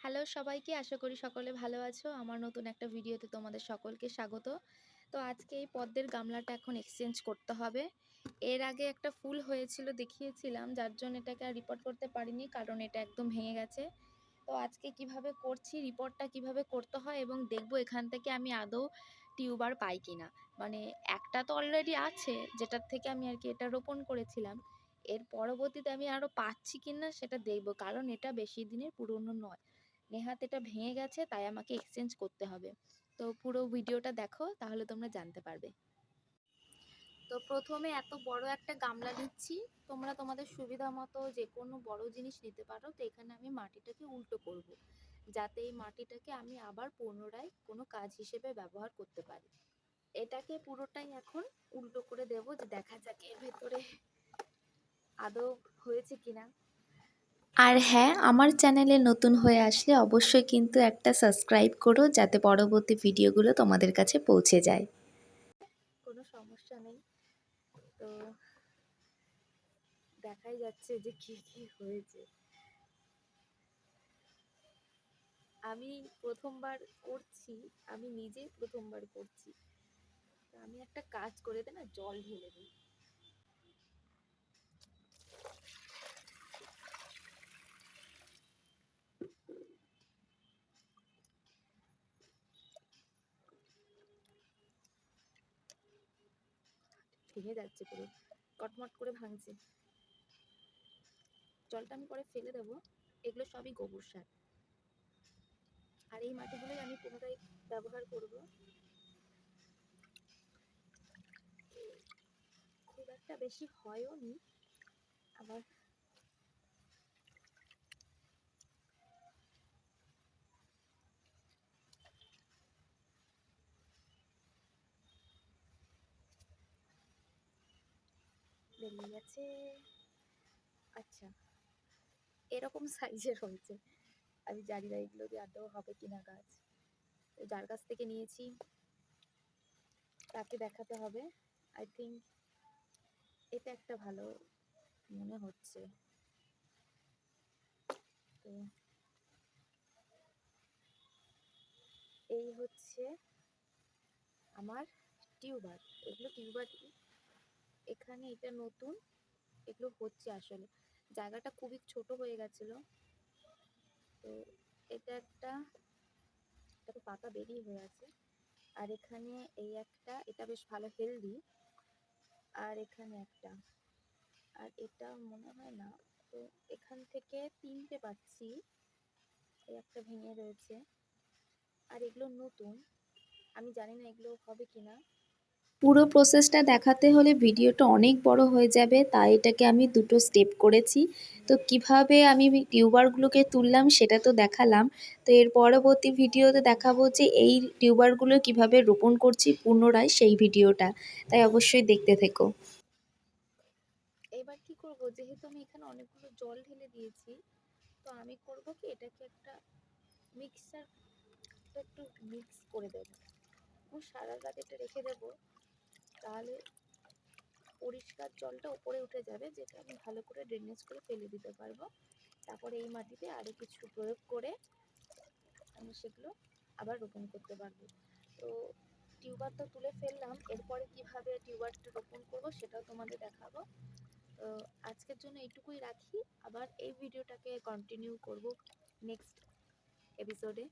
Hello সবাইকে, আশা করি সকলে ভালো আছো। আমার নতুন একটা ভিডিওতে তোমাদের সকলকে স্বাগত। তো আজকে এই পদ্মের গামলাটা এখন এক্সচেঞ্জ করতে হবে। এর আগে একটা ফুল হয়েছিল, দেখিয়েছিলাম। যার জন্য এটাকে আর রিপোর্ট করতে পারিনি, কারণ এটা একদম ভেঙে গেছে। তো আজকে কীভাবে করছি রিপোর্টটা কীভাবে করতে হয় এবং দেখব এখান থেকে আমি আদৌ টিউবার পাই কিনা। মানে একটা তো অলরেডি আছে, যেটার থেকে আমি আর কি এটা রোপণ করেছিলাম। এর পরবর্তীতে আমি আরও পাচ্ছি কিনা সেটা দেখব, কারণ এটা বেশি দিনের পুরনো নয়। নেহাত এটা ভেঙে গেছে, তাই আমাকে এক্সচেঞ্জ করতে হবে। তো পুরো ভিডিওটা দেখো, তাহলে তোমরা জানতে পারবে। তো প্রথমে এত বড় একটা গামলা নিচ্ছি, তোমরা তোমাদের সুবিধা মতো যে কোনো বড় জিনিস নিতে পারো, তো এখানে আমি মাটিটাকে উল্টো করব। যাতে এই মাটিটাকে আমি আবার পুনরায় কোনো কাজ হিসেবে ব্যবহার করতে পারি। এটাকে পুরোটাই এখন উল্টো করে দেব, যে দেখা যাক এর ভেতরে আদৌ হয়েছে কিনা। আর হ্যাঁ আমার চ্যানেলে নতুন হয়ে আসলে অবশ্যই কিন্তু একটা সাবস্ক্রাইব করো যাতে পরবর্তী ভিডিওগুলো তোমাদের কাছে পৌঁছে যায়। কোনো সমস্যা নেই। তো দেখাই যাচ্ছে যে কি কি হয়েছে। আমি প্রথমবার করছি, আমি নিজেই প্রথমবার করছি। আমি একটা কাজ করে দে না, জল ঢেলে দিই। ভেঙে যাচ্ছে পুরো। কটমট করে ভাঙছে। জলটা আমি পরে ফেলে দেবো। এগুলো সবই গোবর সার। আর এই মাটিগুলোই আমি পুনরায় ব্যবহার করব। খুব একটা বেশি হয়ও নি, আবার বেরিয়ে গেছে। আচ্ছা এরকম সাইজের হয়েছে। আমি জানি না এগুলো দিয়ে আদৌ হবে কিনা গাছ। যার কাছ থেকে নিয়েছি, তাকে দেখাতে হবে। আই থিঙ্ক এটা একটা ভালো মনে হচ্ছে। তো এই হচ্ছে আমার টিউবার এগুলো টিউবার এখানে এটা নতুন, এগুলো হচ্ছে আসলে। জায়গাটা খুবই ছোট হয়ে গেছিল। তো এটা একটা তো পাতা বেরিয়ে হয়ে আছে। আর এখানে এই একটা, এটা বেশ ভালো হেলদি আর এখানে একটা। আর এটা মনে হয় না, তো এখান থেকে তিনটে পাচ্ছি। এই একটা ভেঙে রয়েছে। আর এগুলো নতুন। আমি জানি না এগুলো হবে কিনা। পুরো প্রসেসটা দেখাতে হলে ভিডিওটা অনেক বড় হয়ে যাবে, তাই এটাকে আমি দুটো স্টেপ করেছি। তো কীভাবে আমি টিউবারগুলোকে তুললাম সেটা তো দেখালাম। তো এর পরবর্তী ভিডিওতে দেখাবো যে এই টিউবারগুলো কীভাবে রোপণ করছি পুনরায় সেই ভিডিওটা তাই অবশ্যই দেখতে থেকো। এবার কি করব? যেহেতু আমি এখানে অনেকগুলো জল ঢেলে দিয়েছি, তো আমি করব কি এটাকে একটা মিক্সার একটু মিক্স করে দেবো। সারা রাত এটা রেখে দেবো। তাহলে পরিষ্কার জলটা উপরে উঠে যাবে, যেটা আমি ভালো করে ড্রেনেজ করে ফেলে দিতে পারব। তারপরে এই মাটিতে আরও কিছু প্রয়োগ করে আমি সেগুলো আবার রোপণ করতে পারব। তো টিউবার তো তুলে ফেললাম, এরপরে কীভাবে টিউবারটা রোপণ করব সেটাও তোমাদের দেখাবো। তো আজকের জন্য এইটুকুই রাখি, আবার এই ভিডিওটাকে কন্টিনিউ করব নেক্সট এপিসোডে